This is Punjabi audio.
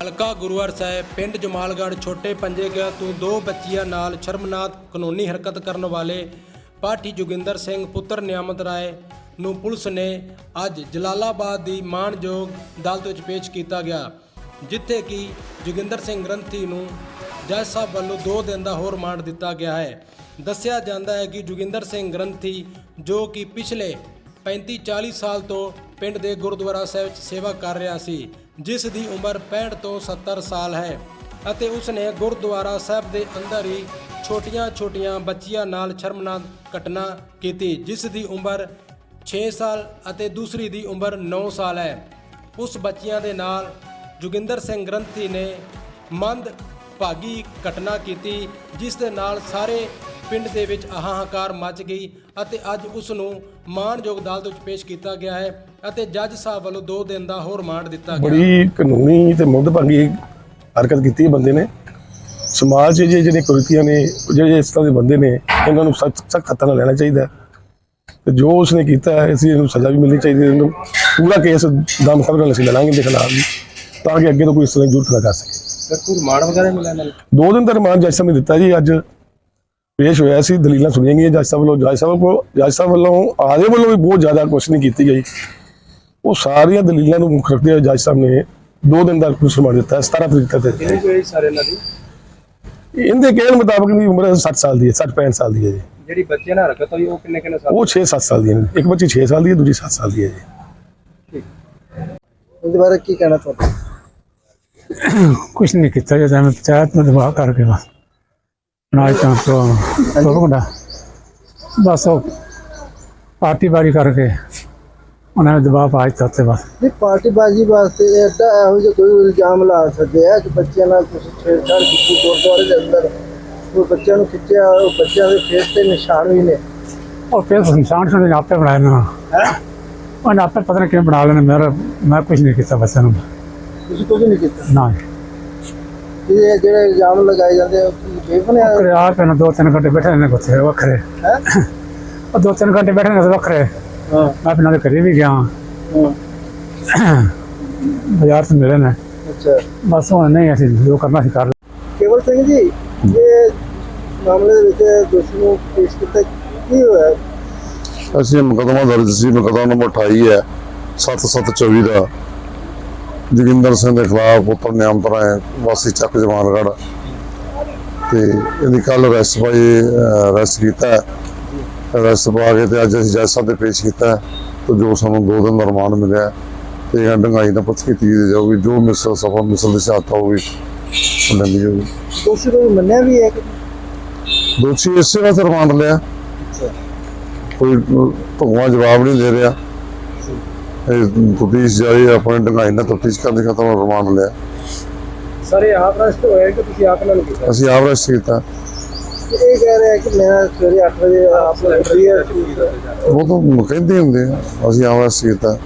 ਹਲਕਾ ਗੁਰੂਵਾਰ ਸਾਹਿਬ, ਪਿੰਡ ਜਮਾਲਗੜ੍ਹ, ਛੋਟੇ ਪੰਜੇ ਗਿਆ, ਤੋਂ ਦੋ ਬੱਚੀਆਂ ਨਾਲ ਸ਼ਰਮਨਾਕ ਕਾਨੂੰਨੀ ਹਰਕਤ ਕਰਨ ਵਾਲੇ ਪਾਠੀ ਜੋਗਿੰਦਰ ਸਿੰਘ, ਪੁੱਤਰ ਨਿਆਮਤ ਰਾਏ ਨੂੰ ਪੁਲਿਸ ਨੇ ਅੱਜ ਜਲਾਲਾਬਾਦ ਦੀ ਮਾਣਯੋਗ ਅਦਾਲਤ ਵਿੱਚ ਪੇਸ਼ ਕੀਤਾ ਗਿਆ, ਜਿੱਥੇ ਕਿ ਜੋਗਿੰਦਰ ਸਿੰਘ ਗ੍ਰੰਥੀ ਨੂੰ ਜੱਜ ਸਾਹਿਬ ਵੱਲੋਂ 2 ਦਿਨ ਦਾ ਹੋਰ ਰਿਮਾਂਡ ਦਿੱਤਾ ਗਿਆ ਹੈ। ਦੱਸਿਆ ਜਾਂਦਾ ਹੈ ਕਿ ਜੋਗਿੰਦਰ ਸਿੰਘ ਗ੍ਰੰਥੀ ਜੋ ਕਿ ਪਿਛਲੇ 35-40 ਸਾਲ ਤੋਂ ਪਿੰਡ ਦੇ ਗੁਰਦੁਆਰਾ ਸਾਹਿਬ ਵਿੱਚ ਸੇਵਾ ਕਰ ਰਿਹਾ ਸੀ, ਜਿਸ ਦੀ ਉਮਰ 65 ਤੋਂ 70 ਸਾਲ ਹੈ ਅਤੇ ਉਸ ਨੇ ਗੁਰਦੁਆਰਾ ਸਾਹਿਬ ਦੇ ਅੰਦਰ ਹੀ ਛੋਟੀਆਂ-ਛੋਟੀਆਂ ਬੱਚੀਆਂ ਨਾਲ ਸ਼ਰਮਨਾਕ ਘਟਨਾ ਕੀਤੀ, ਜਿਸ ਦੀ ਉਮਰ 6 ਸਾਲ ਅਤੇ ਦੂਸਰੀ ਦੀ ਉਮਰ 9 ਸਾਲ ਹੈ। ਉਸ ਬੱਚੀਆਂ ਦੇ ਨਾਲ ਜੋਗਿੰਦਰ ਸਿੰਘ ਗ੍ਰੰਥੀ ਨੇ ਮੰਦ ਭਾਗੀ ਘਟਨਾ ਕੀਤੀ, ਜਿਸ ਦੇ ਨਾਲ ਸਾਰੇ ਪਿੰਡ ਦੇ ਵਿੱਚ ਹਾਹਾਕਾਰ ਮਚ ਗਈ ਅਤੇ ਅੱਜ ਉਸ ਨੂੰ ਮਾਣਯੋਗ ਅਦਾਲਤ ਵਿੱਚ ਪੇਸ਼ ਕੀਤਾ ਗਿਆ ਹੈ ਅਤੇ ਜੱਜ ਸਾਹਿਬ ਵੱਲੋਂ 2 ਦਿਨ ਦਾ ਹੋਰ ਰਿਮਾਂਡ ਦਿੱਤਾ ਗਿਆ ਬੜੀ ਕਾਨੂੰਨੀ ਤੇ ਮੁੱਢਭੰਗੀ ਹਰਕਤ ਕੀਤੀ ਹੈ ਬੰਦੇ ਨੇ। ਸਮਾਜ 'ਚ ਜੇ ਜਿਹੜੇ ਕੁਰੀਤੀਆਂ ਨੇ ਜਿਹੜੇ ਇਸ ਤਰ੍ਹਾਂ ਦੇ ਬੰਦੇ ਨੇ ਇਹਨਾਂ ਨੂੰ ਸਖਤ ਸਖਤ ਹੱਥਾਂ ਨਾਲ ਲੈਣਾ ਚਾਹੀਦਾ ਹੈ। ਤੇ ਜੋ ਉਸਨੇ ਕੀਤਾ ਹੈ ਅਸੀਂ ਇਹਨੂੰ ਸਜ਼ਾ ਵੀ ਮਿਲਣੀ ਚਾਹੀਦੀ ਹੈ। ਇਹਨੂੰ ਪੂਰਾ ਕੇਸ ਦਮ ਖਬਰ ਨਾਲ ਅਸੀਂ ਲੜਾਂਗੇ ਦੇ ਖਿਲਾਫ ਵੀ ਤਾਂ ਕਿ ਅੱਗੇ ਤੋਂ ਕੋਈ ਇਸ ਤਰ੍ਹਾਂ ਦੀ ਜ਼ਰੂਰਤ ਨਾ ਕਰ ਸਕੇ। ਸਰ ਕੋਈ ਰਿਮਾਂਡ ਵਗੈਰਾ ਮਿਲਿਆ ਨਾਲ? ਦੋ ਦਿਨ ਦਾ ਰਿਮਾਂਡ ਜੱਜ ਸਾਹਿਬ ਨੇ ਦਿੱਤਾ ਜੀ ਅੱਜ ਪੇਸ਼ ਹੋਇਆ ਸੀ ਦਲੀਲਾਂ ਸੁਣੀਆਂ ਗਈਆਂ ਜੱਜ ਸਾਹਿਬ ਵੱਲੋਂ। ਜੱਜ ਸਾਹਿਬ ਕੋ ਜੱਜ ਸਾਹਿਬ ਵੱਲੋਂ ਆਦੇ ਵੱਲੋਂ ਵੀ ਬਹੁਤ ਜ਼ਿਆਦਾ ਕੁਐਸਚਨਿੰਗ ਕੀਤੀ ਗਈ। ਉਹ ਸਾਰੀਆਂ ਦਲੀਲਾਂ ਨੂੰ ਮੁੱਖ ਰੱਖਦੇ ਹੋਏ ਜੱਜ ਸਾਹਿਬ ਨੇ ਦੋ ਦਿਨ ਦਾ ਪੁਲਿਸ ਰਿਮਾਂਡ ਦਿੱਤਾ ਹੈ, 17 ਤਰੀਕ ਤੱਕ। ਕੋਈ ਸਾਰੇ ਇਹਨਾਂ ਦੀ? ਇਹਦੇ ਕਹਿਣ ਮੁਤਾਬਕ ਦੀ ਉਮਰ 60 ਸਾਲ ਦੀ ਹੈ 60 65 ਸਾਲ ਦੀ ਹੈ ਜੀ। ਜਿਹੜੀ ਬੱਚੇ ਨਾਲ ਹਰਕਤ ਹੋਈ ਉਹ ਕਿੰਨੇ ਕਿੰਨੇ ਉਹ 6-7 ਸਾਲ ਦੀ ਹੈ। ਇੱਕ ਬੱਚੀ 6 ਸਾਲ ਦੀ ਹੈ ਦੂਜੀ 7 ਸਾਲ ਦੀ ਹੈ ਜੀ। ਉਹਦੇ ਬਾਰੇ ਕੀ ਕਹਿਣਾ ਤੁਹਾਡਾ ਕੁਛ ਨਹੀਂ ਕੀਤਾ ਜਦੋਂ ਮੈਂ ਪੰਚਾਇਤ ਨੂੰ ਦਬਾਅ ਕਰਕੇ ਬਸ ਨਾਲ ਤੋਂ ਮੁੰਡਾ ਬਸ ਉਹ ਪਾਰਟੀ ਵਾਰੀ ਕਰਕੇ ਉਹਨਾਂ ਨੇ ਦਬਾਅ ਪਾ ਦਿੱਤਾ ਤੇ ਬਸ। ਨਹੀਂ ਪਾਰਟੀਬਾਜ਼ੀ ਵਾਸਤੇ ਐਡਾ ਇਹੋ ਜਿਹਾ ਕੋਈ ਇਲਜ਼ਾਮ ਲਾ ਸਕਦੇ ਆ ਕਿ ਬੱਚਿਆਂ ਨਾਲ ਤੁਸੀਂ ਛੇੜਛਾੜ ਕੀਤੀ ਗੁਰਦੁਆਰੇ ਦੇ ਅੰਦਰ ਉਹ ਬੱਚਿਆਂ ਨੂੰ ਖਿੱਚਿਆ ਉਹ ਬੱਚਿਆਂ ਦੇ ਫੇਸ ਤੇ ਨਿਸ਼ਾਨ ਵੀ ਨੇ। ਉਹ ਫਿਰ ਸੰਸਾਨ ਸੁਣੇ ਆਪੇ ਬਣਾਇਆ ਨਾ। ਉਹਨਾਂ ਆਪੇ ਪਤਾ ਨਹੀਂ ਕਿਵੇਂ ਬਣਾ ਲੈਣੇ ਮੇਰਾ ਮੈਂ ਕੁਛ ਨਹੀਂ ਕੀਤਾ ਬੱਚਿਆਂ ਨੂੰ। ਤੁਸੀਂ ਕੁਝ ਨਹੀਂ ਕੀਤਾ? ਨਾ। ਇਹ ਜਿਹੜੇ ਇਲਜ਼ਾਮ ਲਗਾਏ ਜਾਂਦੇ ਆ ਉਹ ਕੀ ਬੇਬੁਨਿਆਦ ਕਰੇ ਆ ਪਹਿਲਾਂ ਦੋ ਤਿੰਨ ਘੰਟੇ ਬੈਠੇ ਨੇ ਕੁੱਥੇ ਵੱਖਰੇ। ਹੈ? ਉਹ ਦੋ ਤਿੰਨ ਘੰਟੇ ਬੈਠੇ ਨੇ ਵੱਖਰੇ। ਹਾਂ। ਮੈਂ ਆਪਣਾ ਦੇ ਘਰੇ ਵੀ ਗਿਆ। ਹਾਂ। ਬਾਜ਼ਾਰ ਤੋਂ ਮਿਲੇ ਨੇ। ਅੱਛਾ। ਬਸ ਉਹ ਨਹੀਂ ਅਸੀਂ ਜੋ ਕਰਨਾ ਸੀ ਕਰ ਲਿਆ। ਕੇਵਲ ਸਿੰਘ ਜੀ ਇਹ ਮਾਮਲੇ ਦੇ ਵਿੱਚ ਦੋਸ਼ੀ ਨੂੰ ਪੇਸ਼ ਕੀਤਾ ਕੀ ਹੋਇਆ? ਅਸੀਂ ਮੁਕੱਦਮਾ ਦਰਜ ਸੀ ਮੁਕੱਦਮਾ ਨੰਬਰ 28 ਹੈ 7724 ਦਾ। ਜੋਗਿੰਦਰ ਸਿੰਘ ਦੇ ਖਿਲਾਫ ਪੁੱਤਰ ਨਿਯਮਤ ਰਾਏ ਵਾਸੀ ਚੱਕ ਜਮਾਨਗੜ੍ਹ। ਤੇ ਇਹਦੀ ਕੱਲ ਅਰੈਸਟ ਪਾਈ ਅਰੈਸਟ ਕੀਤਾ। ਅਰੈਸਟ ਪਾ ਕੇ ਤੇ ਅੱਜ ਅਸੀਂ ਜੱਜ ਸਾਹਿਬ ਦੇ ਪੇਸ਼ ਕੀਤਾ। ਤੇ ਜੋ ਸਾਨੂੰ ਦੋ ਦਿਨ ਦਾ ਰਿਮਾਂਡ ਮਿਲਿਆ ਤੇ ਇਹ ਡੰਗਾਈ ਨਾਲ ਪੁੱਛ ਕੀਤੀ ਜਾਊਗੀ ਜੋ ਮਿਸਲ ਸਫਾ ਮਿਸਲ ਦੀ ਸ਼ਹਾਦਤ ਹੋਊਗੀ ਲੈਂਦੀ ਜਾਊਗੀ। ਦੋਸ਼ੀ ਨੂੰ ਮੰਨਿਆ ਵੀ ਹੈ ਕਿ ਦੋਸ਼ੀ ਇਸੇ ਵਾਸਤੇ ਰਿਮਾਂਡ ਲਿਆ। ਕੋਈ ਭਗਵਾਨ ਜਵਾਬ ਨਹੀਂ ਦੇ ਰਿਹਾ। ਇਹ ਤਫਤੀਸ਼ ਜਾਰੀ ਆਪਣੇ ਡੰਗਾਈ ਨਾਲ ਤਫਤੀਸ਼ ਕਰਨ ਦੀ ਖਤਮ ਰਿਮਾਂਡ ਲਿਆ। ਸਰ ਇਹ ਆਪ ਰਸਟ ਹੋਇਆ ਕਿ ਤੁਸੀਂ ਆਪ ਨਾਲ ਕੀਤਾ? ਅਸੀਂ ਆਪ ਰੈਸਟ ਕੀਤਾ। ਇਹ ਕਹਿ ਰਿਹਾ ਕਿ ਮੈਂ ਸਵੇਰੇ 8 ਵਜੇ ਆਪ ਨੂੰ ਕਲੀਅਰ ਉਹ ਤਾਂ ਕਹਿੰਦੇ ਹੁੰਦੇ ਆ। ਅਸੀਂ ਆਪ ਰੈਸਟ ਕੀਤਾ।